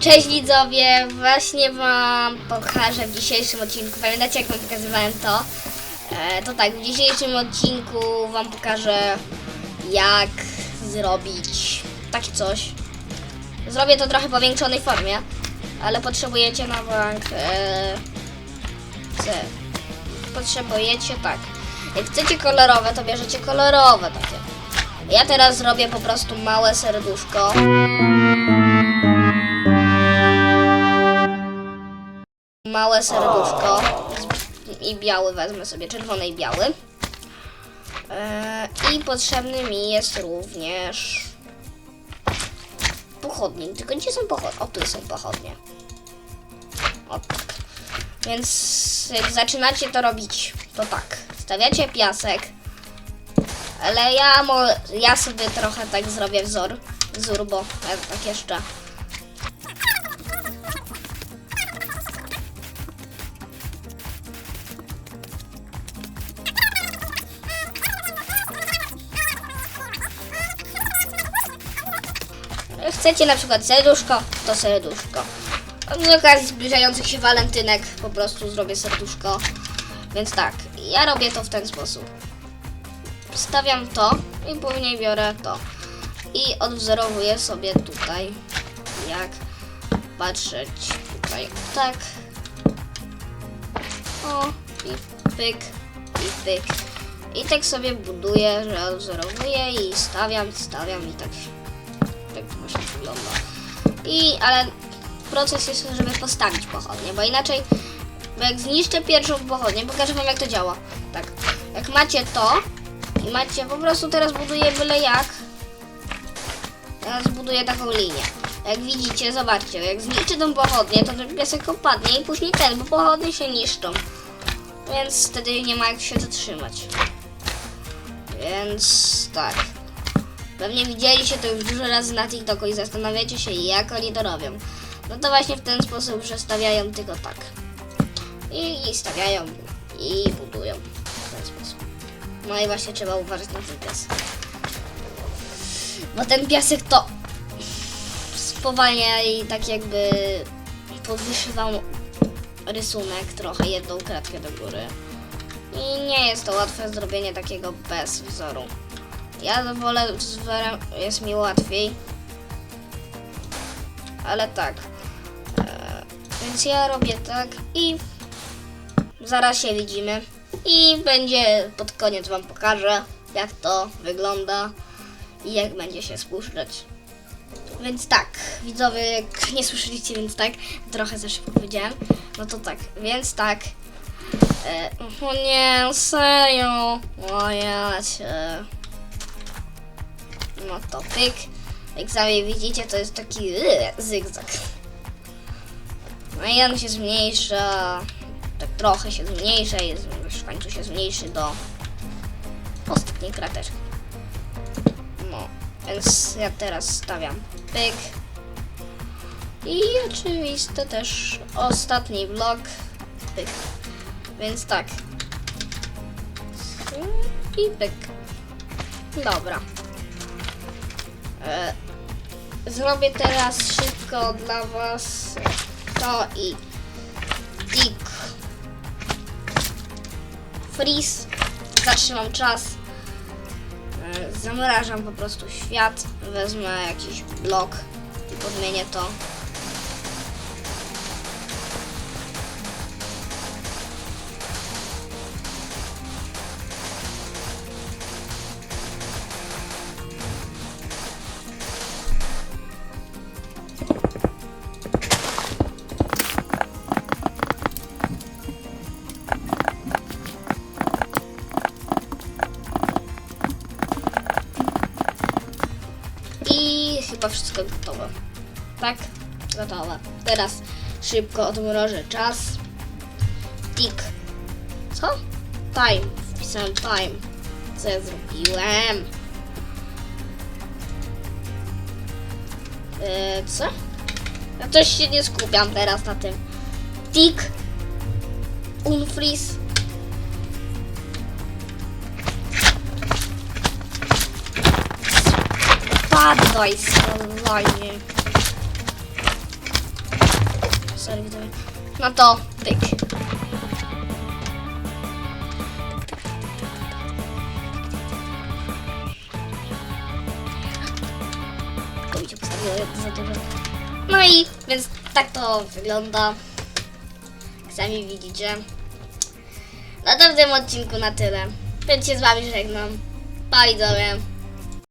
Cześć widzowie, właśnie wam pokażę w dzisiejszym odcinku, pamiętacie jak wam pokazywałem to? E, to tak, w dzisiejszym odcinku wam pokażę jak zrobić takie coś. Zrobię to trochę w powiększonej formie, ale potrzebujecie na bank... E. Potrzebujecie tak, jak chcecie kolorowe, to bierzecie kolorowe takie. Ja teraz zrobię po prostu małe serduszko. Małe serduszko i biały wezmę sobie, czerwony i biały. E, I potrzebny mi jest również pochodnie. Tylko gdzie są pochodnie? O, tu są pochodnie. O tak. Więc jak zaczynacie to robić, to tak. Stawiacie piasek. Ale ja, mo, ja sobie trochę tak zrobię wzór. Wzór, bo ja tak jeszcze Chcecie na przykład serduszko, to serduszko. Z okazji zbliżających się walentynek po prostu zrobię serduszko. Więc tak, ja robię to w ten sposób. Wstawiam to i później biorę to. I odwzorowuję sobie tutaj, jak patrzeć tutaj, tak. O, i pyk, i pyk. I tak sobie buduję, że odwzorowuję i stawiam, stawiam i tak właśnie wygląda. I, ale proces jest, żeby postawić pochodnie, bo inaczej, bo jak zniszczę pierwszą pochodnię, pokażę wam jak to działa. Tak, jak macie to i macie, po prostu teraz buduję byle jak. Teraz buduję taką linię. Jak widzicie, zobaczcie, jak zniszczę tą pochodnię, to ten piasek opadnie i później ten, bo pochodnie się niszczą. Więc wtedy nie ma jak się zatrzymać. Więc tak. Pewnie widzieliście to już dużo razy na TikToku i zastanawiacie się, jak oni to robią. No to właśnie w ten sposób przestawiają tylko tak. I, i stawiają i budują w ten sposób. No i właśnie trzeba uważać na ten piasek. Bo ten piasek to spowalnia i tak jakby podwyższywał rysunek trochę, jedną kratkę do góry. I nie jest to łatwe zrobienie takiego bez wzoru. Ja wolę z wzorem, jest mi łatwiej. Ale tak. E, więc ja robię tak i zaraz się widzimy. I będzie pod koniec wam pokażę, jak to wygląda i jak będzie się spuszczać. Więc tak, widzowie, jak nie słyszeliście, więc tak, trochę za szybko powiedziałem. No to tak, więc tak. E, o nie, serio. O ja cię. No to pyk. Jak sami widzicie, to jest taki yy, zygzak. No i on się zmniejsza. Tak trochę się zmniejsza i w końcu się zmniejszy do ostatniej krateczki. No, więc ja teraz stawiam pyk. I oczywiście też ostatni blok. Pyk. Więc tak. I pyk. Dobra. E, Zrobię teraz szybko dla Was to i tik. Freeze. Zatrzymam czas. E, Zamrażam po prostu świat. Wezmę jakiś blok i podmienię to. Chyba wszystko gotowe. Tak? Gotowe. Teraz szybko odmrożę czas. Tik. Co? Time. Wpisałem time. Co ja zrobiłem? Yy, co? Ja coś się nie skupiam teraz na tym. Tik. Unfreeze. Padaj, slajmie. sorry. No to pyk. Się postawiło za dużo. No i więc tak to wygląda. Jak sami widzicie. No to w tym odcinku na tyle. Więc się z wami żegnam. Pa widzowie.